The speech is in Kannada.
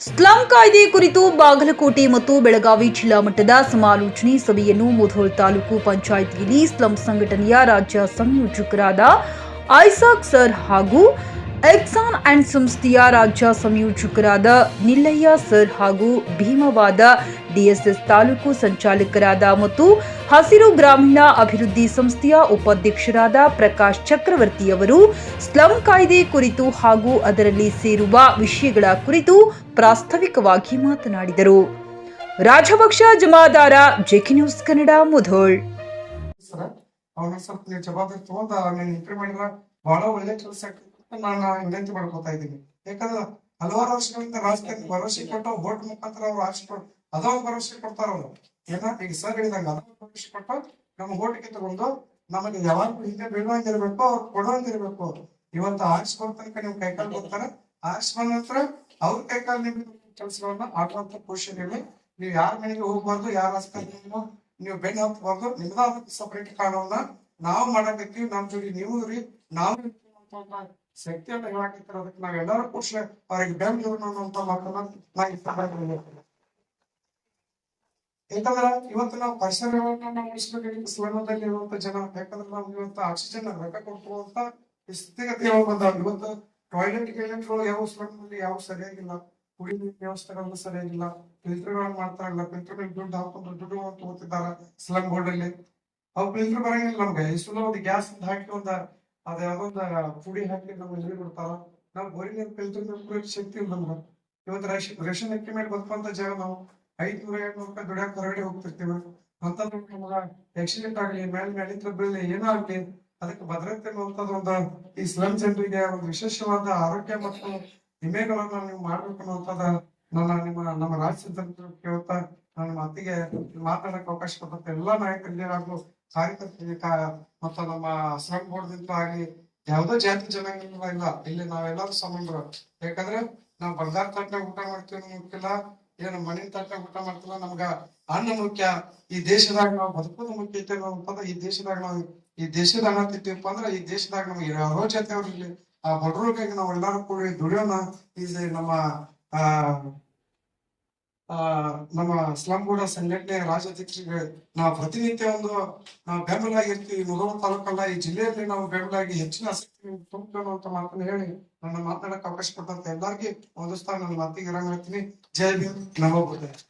ಸ್ಲಂ ಕಾಯ್ದೆ ಕುರಿತು ಬಾಗಲಕೋಟೆ ಮತ್ತು ಬೆಳಗಾವಿ ಜಿಲ್ಲಾ ಮಟ್ಟದ ಸಮಾಲೋಚನೆ ಸಭೆಯನ್ನು ಮುಧೋಳ್ ತಾಲೂಕು ಪಂಚಾಯಿತಿಯಲ್ಲಿ ಸ್ಲಂ ಸಂಘಟನೆಯ ರಾಜ್ಯ ಸಂಯೋಜಕರಾದ ಐಸಾಕ್ ಸರ್ ಹಾಗೂ ಎಕ್ಸಾನ್ ಅಂಡ್ ಸಂಸ್ಥೆಯ ರಾಜ್ಯ ಸಂಯೋಜಕರಾದ ನಿಲ್ಲಯ್ಯ ಸರ್ ಹಾಗೂ ಭೀಮವಾದ ಡಿಎಸ್ಎಸ್ ತಾಲೂಕು ಸಂಚಾಲಕರಾದ ಮತ್ತು ಹಸಿರು ಗ್ರಾಮೀಣ ಅಭಿವೃದ್ಧಿ ಸಂಸ್ಥೆಯ ಉಪಾಧ್ಯಕ್ಷರಾದ ಪ್ರಕಾಶ್ ಚಕ್ರವರ್ತಿಯವರು ಸ್ಲಂ ಕಾಯ್ದೆ ಕುರಿತು ಹಾಗೂ ಅದರಲ್ಲಿ ಸೇರುವ ವಿಷಯಗಳ ಕುರಿತು ಪ್ರಾಸ್ತಾವಿಕವಾಗಿ ಮಾತನಾಡಿದರು. Rajapaksha Jamadar JK news Kannada Mudhol. ಜವಾಬ್ದಾರಿ ತಗೊಂಡ ನೀನು ಮಾಡಿದ್ರ ಬಹಳ ಒಳ್ಳೆ ಕೆಲಸ ನಾನು ವಿನಂತಿ ಮಾಡ್ಕೊತಾ ಇದ್ದೀನಿ ಯಾಕಂದ್ರೆ ಹಲವಾರು ವರ್ಷಗಳಿಂದ ರಾಜಕೀಯ ಭರವಸೆ ಕೊಟ್ಟು ಓಟ್ ಮುಖಾಂತರ ಅವ್ರು ಆಶೆ ಕೊಟ್ಟು ಭರವಸೆ ಕೊಡ್ತಾರ ಅವ್ರು. ಏನ? ಈಗ ಸರ್ ಹೇಳಿದಂಗ ಅದೋ ಒಂದ್ ಭರವಸೆ ಕೊಟ್ಟು ನಮ್ಮ ಓಟಿಗೆ ತಗೊಂಡು ನಮಗೆ ಯಾವಾಗ್ಲೂ ಹಿಂದೆ ಬೀಳುವಂಗಿರ್ಬೇಕು ಅವ್ರು ಕೊಡುವಂಗಿರ್ಬೇಕು ಇವತ್ತು ಆರಿಸ್ಕೊಂಡ್ ತನಕ ನಿಮ್ ಕೈಕಾಲು ಬರ್ತಾರೆ ಆರಿಸ್ ಬಂದ ನಂತರ ಅವ್ರ ಕೈಕಾಲು ನಿಮ್ ಕೆಲಸಗಳನ್ನ ಆಡುವಂತ ಪೊಸಿಷನ್ ನೀವು ಯಾರ ಮನೆಗೆ ಹೋಗ್ಬಾರ್ದು, ಯಾರ ಆಸ್ಪತ್ರೆಗೂ ನೀವು ಬೆನ್ನ ಹತ್ತಬಾರ್ದು ನಿಮ್ದ ಸಪರೇಟ್ ಕಾರಣವನ್ನ ನಾವು ಮಾಡಕತ್ತೀವಿ ನಮ್ ಜೋಡಿ ನೀವು ರೀ ನಾವು ಶಕ್ತಿಯನ್ನ ಹೇಳಾಕತ್ತೀರ ಅದಕ್ಕೆ ನಾವೆಲ್ಲರೂ ಖುಷಿ. ಅವ್ರಿಗೆ ಬೆಂಬಲ ಅನ್ನುವಂತ ಮಾತನ್ನ ನಾ ಇಷ್ಟಪಡ್ತೀನಿ ಯಾಕಂದ್ರ ಇವತ್ತು ನಾವು ಪರಿಸರವನ್ನ ಉಳಿಸ್ಬೇಕು ಸುವರ್ಣದಲ್ಲಿ ಇರುವಂತ ಜನ, ಯಾಕಂದ್ರೆ ನಾವು ಇವತ್ತು ಆಕ್ಸಿಜನ್ ರೊಕ್ಕ ಕೊಡ್ತಿರುವಂತ ಸ್ಥಿತಿಗತಿಗಳು ಬಂದಾವ ಇವತ್ತು ಟಾಯ್ಲೆಟ್ ಗಿಲೆಟ್ಗಳು ಯಾವ ಸುವರ್ಣದಲ್ಲಿ ಯಾವ ಸರಿಯಾಗಿಲ್ಲ. ಕುಡಿ ನೀರಿನ ವ್ಯವಸ್ಥೆಗಳನ್ನ ಸರಿಯಾಗಿಲ್ಲ. ಫಿಲ್ಟರ್ಗಳನ್ನ ಮಾಡ್ತಾ ಇಲ್ಲ. ಫಿಲ್ಟರ್ ಮೇಲೆ ದುಡ್ಡು ಹಾಕೊಂಡು ದುಡ್ಡು ತಗೋತಿದ್ದಾರೆ ಸ್ಲಮ್ ಬೋರ್ಡ್ ಅಲ್ಲಿ. ಅವು ಫಿಲ್ಟರ್ ಬರಂಗಿಲ್ಲ ನಮ್ಗೆ. ಇಷ್ಟು ಒಂದು ಗ್ಯಾಸ್ ಹಾಕಿ ಒಂದ ಅದ ಯಾವ್ದೊಂದ ಪುಡಿ ಹಾಕಿ ನಮ್ಗೆ ನೀರು ಬಿಡ್ತಾರ. ನಾವು ಬೋರಿ ನೀರು ಫಿಲ್ಟರ್ ಕುಡಿಯೋ ಶಕ್ತಿ ನಮ್ಗೆ. ಇವತ್ತು ರೇಷನ್ ರೇಷನ್ ಅಕ್ಕಿ ಮೇಲೆ ಬದುಕುವಂತ ಜಾಗ ನಾವು ಐದ್ನೂರ ಎರಡ್ನೂರ ರೂಪಾಯಿ ದುಡಿಯಾಕ ಹೊರಗಡೆ ಹೋಗ್ತಿರ್ತೀವಿ. ಅಂತಂದ್ರೆ ನಮಗ ಆಕ್ಸಿಡೆಂಟ್ ಆಗ್ಲಿ ಮೇಲೆ ಮೇಲಿಂದ ಬೀಳಲಿ, ಏನೋ ಆಗ್ಲಿ. ಅದಕ್ಕೆ ಭದ್ರತೆ ಅನ್ನುವಂಥದ್ದು ಒಂದು ಈ ಸ್ಲಮ್ ಜನರಿಗೆ ಒಂದು ವಿಶೇಷವಾದ ಆರೋಗ್ಯ ಮತ್ತು ವಿಮೆಗಳನ್ನ ನೀವು ಮಾಡ್ಬೇಕು ಅನ್ನುವಂಥದ್ದು ನನ್ನ ನಿಮ್ಮ ನಮ್ಮ ರಾಜ್ಯ ಕೇಳ್ತಾ, ನನ್ನ ಮಾತಿಗೆ ಮಾತಾಡಕ್ಕೆ ಅವಕಾಶ ಕೊಟ್ಟಂತ ಎಲ್ಲಾ ನಾಯಕರಿಗೆ ಹಾಗೂ ಕಾರ್ಯಕರ್ತರಿಗೆ ಮತ್ತ ನಮ್ಮ ಶ್ರಮ್ ಬೋರ್ಡ್ದಿಂದ ಆಗಲಿ ಯಾವ್ದೋ ಜಾತಿ ಜನಾಂಗ ಇಲ್ಲ. ಇಲ್ಲಿ ನಾವೆಲ್ಲರೂ ಸಮಾನರು ಯಾಕಂದ್ರೆ ನಾವು ಬಂಗಾರ ತಟ್ಟೆ ಊಟ ಮಾಡ್ತೀವಿ ಮುಖ್ಯಲ್ಲ ಏನು ಮಣ್ಣಿನ ತಟ್ಟೆ ಊಟ ಮಾಡ್ತಿಲ್ಲ ನಮ್ಗ ಅನ್ನ ಮುಖ್ಯ. ಈ ದೇಶದಾಗ ನಾವು ಬದುಕೋದು ಮುಖ್ಯ ಐತೆ ಈ ದೇಶದಾಗ ನಾವು ಈ ದೇಶದ ಅನ್ನ ತಿಂತೀವಪ್ಪ ಅಂದ್ರೆ ಈ ದೇಶದಾಗ ನಮ್ಗೆ ಯಾರೋ ಜಾತಿ ಅವ್ರಿಗೆ ಆ ನಾವು ಎಲ್ಲಾರು ಕೂಡಿ ದುಡಿಯೋಣ. ಈ ನಮ್ಮ, ಆ ನಮ್ಮ ಸ್ಲಂ ಗೂಡ ಸಂಘಟನೆ ರಾಜ್ಯಾಧ್ಯಕ್ಷರಿಗೆ ನಾವು ಪ್ರತಿನಿತ್ಯ ಒಂದು ಬೆಂಬಲ ಆಗಿರ್ತೀವಿ ತಾಲೂಕಲ್ಲ, ಈ ಜಿಲ್ಲೆಯಲ್ಲಿ ನಾವು ಬೆಂಬಲಾಗಿ ಹೆಚ್ಚಿನ ಆಸಕ್ತಿ ತುಂಬಿಕೊಂಡು ಅಂತ ಮಾತನ್ನ ಹೇಳಿ ನನ್ನ ಮಾತನಾಡಕ್ಕೆ ಅವಕಾಶ ಕೊಟ್ಟಂತ ಎಲ್ಲರಿಗೂ ಸ್ಥಾನ ನನ್ನ ಮಾತಿಗೆ ಇರಂಗ್ ಹೇಳ್ತೀನಿ. ಜೈ ಭೀಮ್, ನಮೋ ಬುದ್ಧ. ಟಿವಿಎಸ್